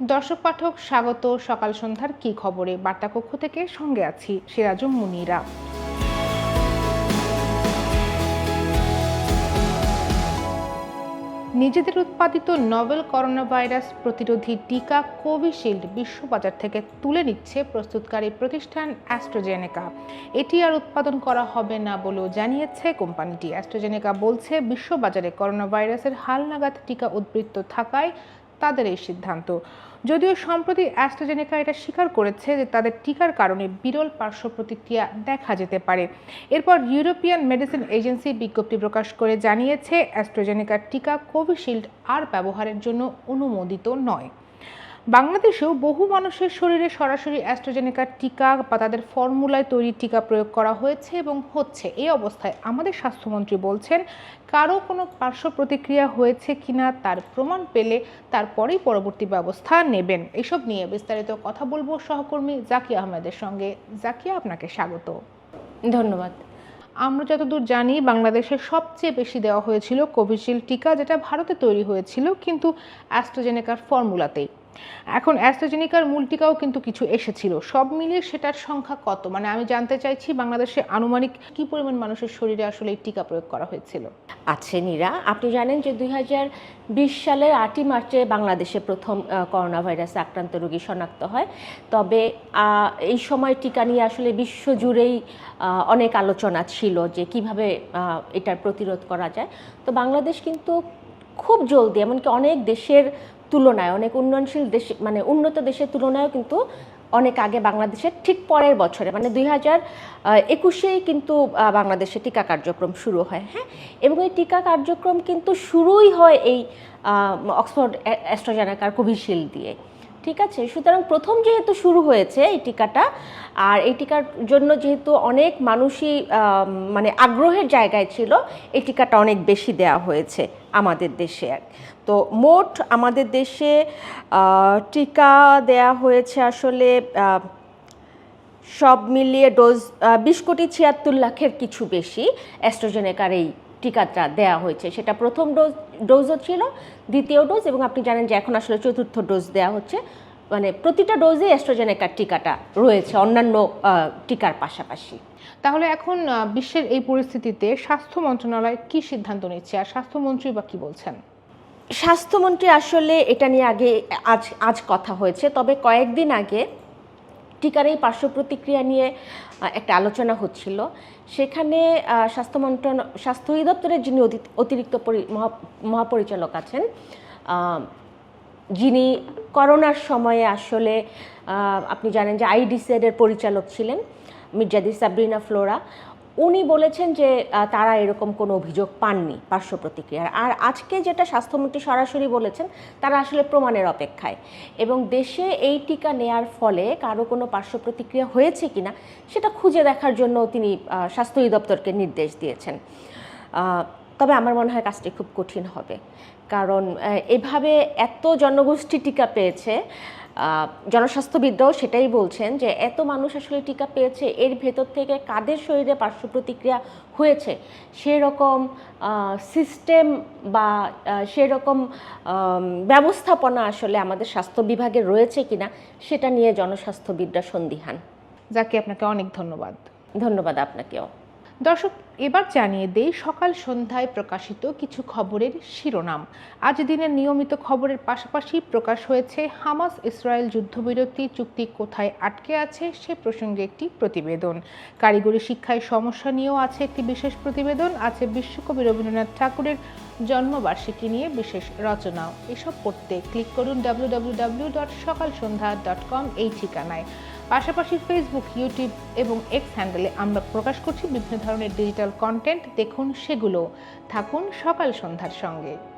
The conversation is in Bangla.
দর্শক পাঠক, স্বাগত। সকাল সন্ধ্যার কি খবরে? বার্তা কক্ষ থেকে সঙ্গে আছি সিরাজুম মুনিরা। নিজেদের উৎপাদিত নভেল করোনা ভাইরাস প্রতিরোধী টিকা কোভিশিল্ড বিশ্ববাজার থেকে তুলে নিচ্ছে প্রস্তুতকারী প্রতিষ্ঠান অ্যাস্ট্রোজেনেকা। এটি আর উৎপাদন করা হবে না বলেও জানিয়েছে কোম্পানিটি। অ্যাস্ট্রোজেনেকা বলছে, বিশ্ববাজারে করোনা ভাইরাসের হালনাগাদ টিকা উদ্বৃত্ত থাকায় তাদের এই সিদ্ধান্ত। যদিও সম্প্রতি অ্যাস্ট্রোজেনেকা এটা স্বীকার করেছে যে তাদের টিকার কারণে বিরল পার্শ্ব প্রতিক্রিয়া দেখা যেতে পারে। এরপর ইউরোপিয়ান মেডিসিন এজেন্সি বিজ্ঞপ্তি প্রকাশ করে জানিয়েছে অ্যাস্ট্রোজেনেকার টিকা কোভিশিল্ড আর ব্যবহারের জন্য অনুমোদিত নয়। বাংলাদেশেও বহু মানুষের শরীরে সরাসরি অ্যাস্ট্রাজেনেকার টিকা বা তাদের ফর্মুলায় তৈরি টিকা প্রয়োগ করা হয়েছে এবং হচ্ছে। এই অবস্থায় আমাদের স্বাস্থ্যমন্ত্রী বলছেন কারও কোনো পার্শ্ব প্রতিক্রিয়া হয়েছে কিনা তার প্রমাণ পেলে তারপরেই পরবর্তী ব্যবস্থা নেবেন। এসব নিয়ে বিস্তারিত কথা বলব সহকর্মী জাকিয়া আহমেদের সঙ্গে। জাকিয়া আপনাকে স্বাগত। ধন্যবাদ। আমরা যতদূর জানি বাংলাদেশে সবচেয়ে বেশি দেওয়া হয়েছিল কোভিশিল্ড টিকা যেটা ভারতে তৈরি হয়েছিল কিন্তু অ্যাস্ট্রাজেনেকার ফর্মুলাতেই। এখন অ্যাস্ট্রাজেনিকার মূল টিকাও কিন্তু কিছু এসেছিল। সব মিলিয়ে সেটার সংখ্যা কত? মানে আমি জানতে চাইছি বাংলাদেশে আনুমানিক কি পরিমাণ মানুষের শরীরে আসলে এই টিকা প্রয়োগ করা হয়েছিল? আছে নীরা, আপনি জানেন যে দুই বিশ সালের আটই মার্চে বাংলাদেশে প্রথম করোনা ভাইরাসে আক্রান্ত রোগী শনাক্ত হয়। তবে এই সময় টিকা নিয়ে আসলে বিশ্বজুড়েই অনেক আলোচনা ছিল যে কীভাবে এটার প্রতিরোধ করা যায়। তো বাংলাদেশ কিন্তু খুব জলদি, এমনকি অনেক দেশের তুলনায়, অনেক উন্নয়নশীল দেশ মানে উন্নত দেশের তুলনায়ও কিন্তু অনেক আগে বাংলাদেশের ঠিক পরের বছরে মানে দুই হাজার একুশেই কিন্তু বাংলাদেশে টিকা কার্যক্রম শুরু হয় হ্যাঁ? এবং এই টিকা কার্যক্রম কিন্তু শুরুই হয় এই অক্সফোর্ড অ্যাস্ট্রোজেনাকার কোভিশিল্ড দিয়ে। ঠিক আছে? সুতরাং প্রথম যেহেতু শুরু হয়েছে এই টিকাটা, আর এই টিকার জন্য যেহেতু অনেক মানুষই মানে আগ্রহের জায়গায় ছিল, এই টিকাটা অনেক বেশি দেওয়া হয়েছে আমাদের দেশে আর তো মোট আমাদের দেশে টিকা দেয়া হয়েছে আসলে সব মিলিয়ে ডোজ বিশ কোটি ছিয়াত্তর লাখের কিছু বেশি অ্যাস্ট্রোজেনেকার এই টিকাটা দেয়া হয়েছে। সেটা প্রথম ডোজ ডোজও ছিল দ্বিতীয় ডোজ এবং আপনি জানেন যে এখন আসলে চতুর্থ ডোজ দেয়া হচ্ছে। মানে প্রতিটা ডোজে অ্যাস্ট্রোজেনেকার টিকাটা রয়েছে অন্যান্য টিকার পাশাপাশি। তাহলে এখন বিশ্বের এই পরিস্থিতিতে স্বাস্থ্য মন্ত্রণালয় কি সিদ্ধান্ত নিচ্ছে আর স্বাস্থ্যমন্ত্রী বা কি বলছেন? স্বাস্থ্যমন্ত্রী আসলে এটা নিয়ে আগে আজ আজ কথা হয়েছে। তবে কয়েকদিন আগে টিকার এই পার্শ্ব প্রতিক্রিয়া নিয়ে একটা আলোচনা হচ্ছিল। সেখানে স্বাস্থ্য মন্ত্রণ, স্বাস্থ্য অধিদপ্তরের যিনি অতি- অতিরিক্ত পরি- মহা- মহাপরিচালক আছেন যিনি করোনার সময়ে আসলে আপনি জানেন যে আইডিসিআর পরিচালক ছিলেন মির্জাদি সাবরিনা ফ্লোরা। উনি বলেছেন যে তারা এরকম কোনো অভিযোগ পাননি পার্শ্ব প্রতিক্রিয়ার। আর আজকে যেটা স্বাস্থ্যমন্ত্রী সরাসরি বলেছেন, তারা আসলে প্রমাণের অপেক্ষায়। এবং দেশে এই টিকা নেয়ার ফলে কারও কোনো পার্শ্ব প্রতিক্রিয়া হয়েছে কিনা, সেটা খুঁজে দেখার জন্য তিনি স্বাস্থ্য অধিদপ্তরকে নির্দেশ দিয়েছেন। তবে আমার মনে হয় কাজটি খুব কঠিন হবে। কারণ এভাবে এত জনগোষ্ঠী টিকা পেয়েছে জনস্বাস্থ্যবিদরাও সেটাই বলছেন যে এত মানুষ আসলে টিকা পেয়েছে এর ভেতর থেকে কাদের শরীরে পার্শ্ব প্রতিক্রিয়া হয়েছে? সেরকম সিস্টেম বা সেরকম ব্যবস্থাপনা আসলে আমাদের স্বাস্থ্য বিভাগে রয়েছে কিনা সেটা নিয়ে জনস্বাস্থ্যবিদরা সন্দিহান। যাকে আপনাকে অনেক ধন্যবাদ। ধন্যবাদ আপনাকেও। দর্শক, এবার জানিয়ে দেই, সকাল সন্ধ্যায় প্রকাশিত কিছু খবরের শিরোনাম। আজ দিনের নিয়মিত খবরের পাশাপাশি প্রকাশ হয়েছে, হামাস ইসরায়েল যুদ্ধবিরতি চুক্তি কোথায় আটকে আছে সে প্রসঙ্গে একটি প্রতিবেদন। কারিগরি শিক্ষায় সমস্যা নিয়েও আছে একটি বিশেষ প্রতিবেদন। আছে বিশ্বকবি রবীন্দ্রনাথ ঠাকুরের জন্মবার্ষিকী নিয়ে বিশেষ রচনাও। এসব পড়তে ক্লিক করুন ডাব্লিউ ডট সকাল সন্ধ্যা ডট কম এই ঠিকানায়। পাশাপাশি ফেসবুক ইউটিউব এবং এক্স হ্যান্ডেলে আমরা প্রকাশ করছি বিভিন্ন ধরনের ডিজিটাল কন্টেন্ট দেখুন সেগুলো। থাকুন সকাল সন্ধ্যার সঙ্গে।